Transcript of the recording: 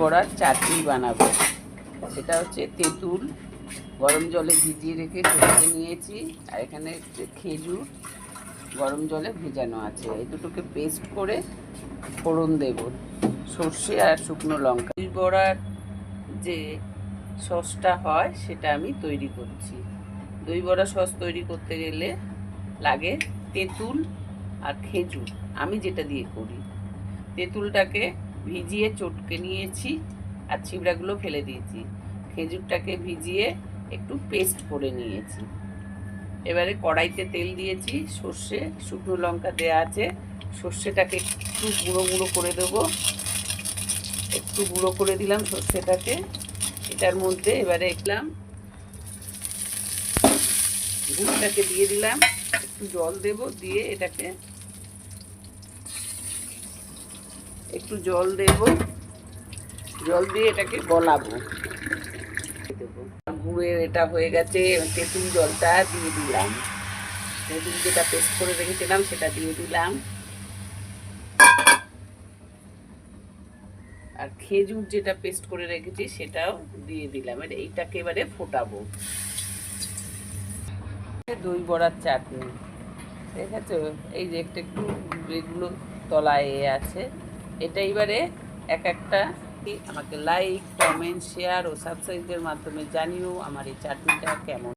বড়ার চাটনি বানাবো। এটা হচ্ছে তেঁতুল, গরম জলে ভিজিয়ে রেখে চটকে নিয়েছি। আর এখানে খেজুর, গরম জলে ভেজানো আছে। এই দুটোকে পেস্ট করে ফোড়ন দেব। সর্ষে আর শুকনো লঙ্কা। বড়ার যে সসটা হয়, সেটা আমি তৈরি করছি। দই বড়া সস তৈরি করতে গেলে লাগে তেঁতুল আর খেজুর। আমি যেটা দিয়ে করি, তেঁতুলটাকে ভিজিয়ে চটকে নিয়েছি আর ছিবড়াগুলো ফেলে দিয়েছি। খেজুরটাকে ভিজিয়ে একটু পেস্ট করে নিয়েছি। এবারে কড়াইতে তেল দিয়েছি, সর্ষে, শুকনো লঙ্কা দেওয়া আছে। সর্ষেটাকে একটু গুঁড়ো গুঁড়ো করে দেবো। একটু গুঁড়ো করে দিলাম সর্ষেটাকে। এটার মধ্যে এবারে একলাম গুড়টাকে দিয়ে দিলাম। একটু জল দেব, দিয়ে এটাকে একটু জল দেব। জল দিয়ে এটাকে গলাবো। দেবো গুড়ের এটা হয়ে গেছে তেঁতুল জলটা দিয়ে দিলাম। তেঁতুল যেটা পেস্ট করে রেখেছিলাম, সেটা দিয়ে দিলাম। আর খেজুর যেটা পেস্ট করে রেখেছি, সেটাও দিয়ে দিলাম। এবার এইটাকে এবারে ফোটাবো। দই বড়ার চাটনি। দেখেছ? এই যে একটা একটু এগুলো তলায় আছে। এটা এবারে এক একটা আমাকে লাইক কমেন্ট শেয়ার ও সাবস্ক্রাইবের মাধ্যমে জানিও আমার এই চাটনিটা কেমন।